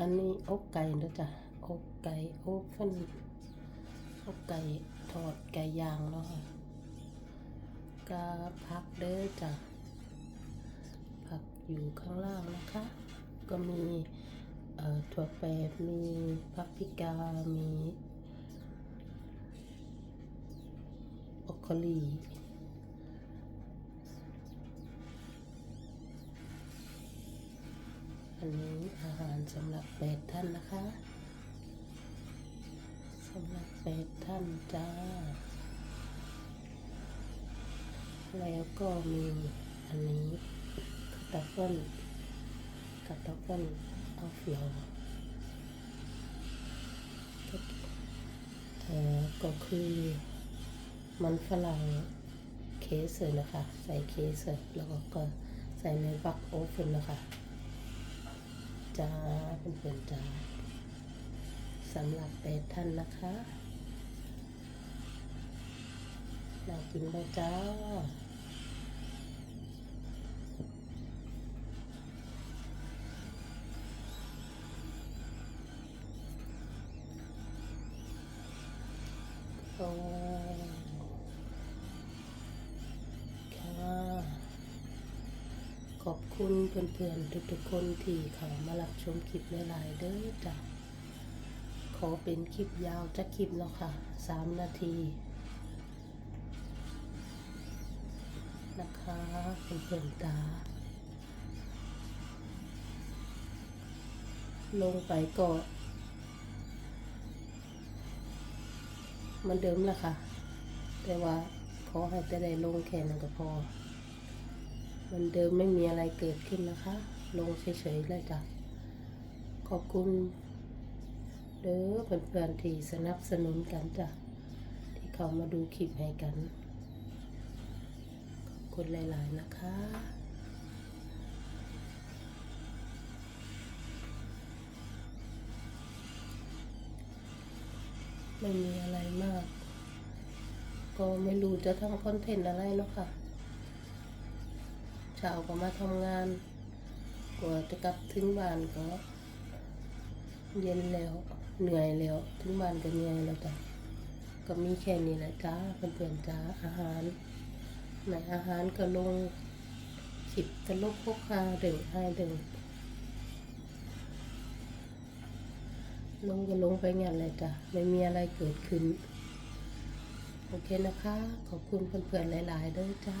อันนี้อกไก่นะจ๊ะอกไก่อกฟันอกไก่ทอดไก่ย่างเนาะค่ะกาพักเด้อจ้ะผักอยู่ข้างล่างนะคะ ก็มีถั่วแปบมีพักพิกา มีบรอกโคลี อันนี้อาหารสำหรับแปดท่านนะคะสำหรับแปดท่านจ้า แล้วก็มีอันนี้กระต้นกระต้นเอาเฟียวก็เอ่อก็คือมันฝรั่งเคสเลยนะคะ ใส่เคสแล้วก็ก็ใส่ในบักโอเฟนนะคะ จ้าเป็นเพื่อนๆจ้าสำหรับแปดท่านนะคะน่ากินบ้างจ้าโอ้ อบคุณเพื่อนๆทุกๆคนที่เขามารับชมคลิปหลายๆเด้อจ้ะขอเป็นคลิปยาวจะคลิปแล้วค่ะสามนาที นะคะเพื่อนๆตาลงไปก็เหมันเดิมแหละค่ะ แต่ว่าขอให้แต่ได้ลงแค่นั้นก็พอ มันเดิมไม่มีอะไรเกิดขึ้นนะคะ ลงเฉยๆเลยจ้ะ ขอบคุณ เด้อเพื่อนๆที่สนับสนุนกันจ้ะ ที่เขามาดูคลิปให้กัน ขอบคุณหลายๆนะคะไม่มีอะไรมาก ก็ไม่รู้จะทำคอนเทนต์อะไรเนาะค่ะ เช้าก็มาทำงานกว่าจะกลับถึงบ้านก็ เย็นแล้วเหนื่อยแล้วถึงบ้านก็เหนื่อยแล้วจ้ะก็มีแค่นี้แหละจ้าเพื่อนๆจ้าอาหารในอาหารก็ลงขิดตลกพกพาเดึงให้เดึงลงก็ลงไปงั้นเลยจ้ะไม่มีอะไรเกิดขึ้น โอเคนะคะ ขอบคุณเพื่อนๆหลาย ๆ ด้วยจ้า